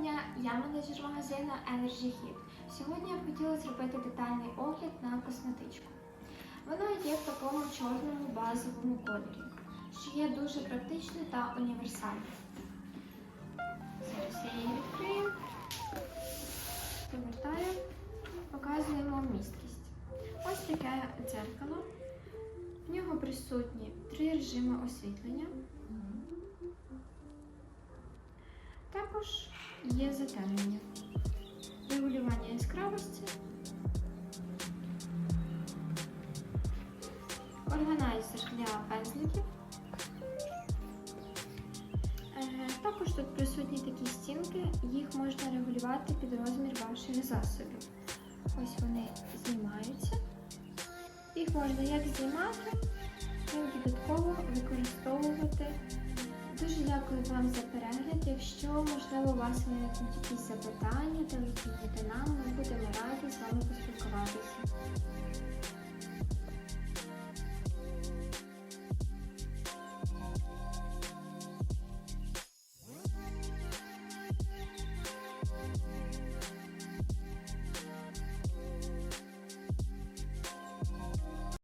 дня, я менеджер магазину Energy Hit. Сьогодні я б хотіла зробити детальний огляд на косметичку. Вона є в такому чорному базовому кольорі, що є дуже практичною та універсальною. Зараз я її відкрию, повертаю, показуємо місткість. Ось таке дзеркало. В нього присутні три режими освітлення. Також є затемнення, регулювання яскравості, органайзер для пензликів. Е, Також тут присутні такі стінки, їх можна регулювати під розмір ваших засобів. Ось вони знімаються. Їх можна як знімати, дякую вам за перегляд. Якщо можливо у вас виникнуть якісь запитання, телефонуйте нам, ми будемо раді з вами.